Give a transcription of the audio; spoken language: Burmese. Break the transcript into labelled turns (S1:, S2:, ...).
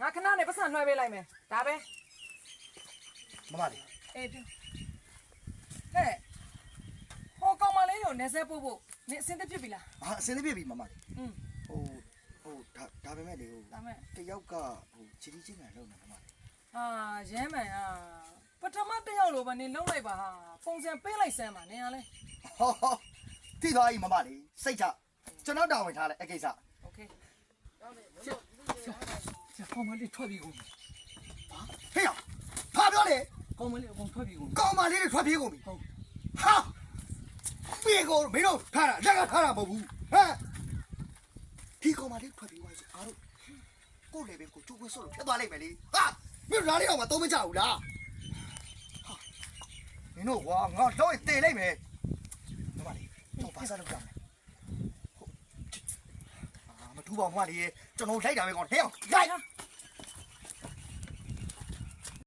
S1: ငါခဏနဲ့ပတ်စံလွှဲပေးလိုက်မယ်ဒါပဲ
S2: မမလေး
S1: အေးပြောဟဲ့ဟောကောင်မလေးကိုနေဆက်ပို့ဖို့နေအစင်းသစ်ဖြစ်ပြီလား
S2: ဟာအစင်းလေးပြပြီမမလေး
S1: อืม
S2: ဟိုဟိုဒါဒါပေမဲ့လေဟို
S1: ဒါမဲ့
S2: တယောက်ကဟိုချီချီချင်းကန်လုံးနေမမလေး
S1: ဟာရဲမှန်ဟာပထမတစ်ယောက်လိုပဲနေလုံးလိုက်ပါဟာပုံစံပေးလိုက်စမ်းပါနေရလဲ
S2: ဟောဟောတိသွားပြီမမလေးစိတ်ချကျွန်တော်တာဝန်ထားလိုက်အကိစ္စ
S1: โอเค
S3: 这 ကောင်မလေးထွက်ပြီးကုန်ပြီ
S2: ဟေ့ရဖာပြောလေ
S3: ကောင်မလေးအကုန်ထွက်ပြီးကုန်ပြီ
S2: ကောင်မလေးတွေထွက်ပြေးကုန်ပြီ
S3: ဟုတ်
S2: ဟာပြေကိုမင်းတို့ထားတာလက်ကထားတာမဟုတ်ဘူးဟမ်ဒီကောင်မလေးထွက်ပြေးသွားဆိုအားတို့ကိုယ်လည်းပဲကိုကျိုးခွဲဆော့လို့ဖြစ်သွားလိုက်မယ်လေဟာမင်းတို့လားလေးအောင်မသုံးမကြဘူးလားဟာမင်းတို့ကွာငါတော့တေလိုက်မယ်မမလေးတော့ဘာစားလုပ်ကြမလဲဟုတ်အာမထူပါဘူးမမလေး ကျွန်တော်လိုက်တာပဲကောင်ဟဲ့အောင်လိုက်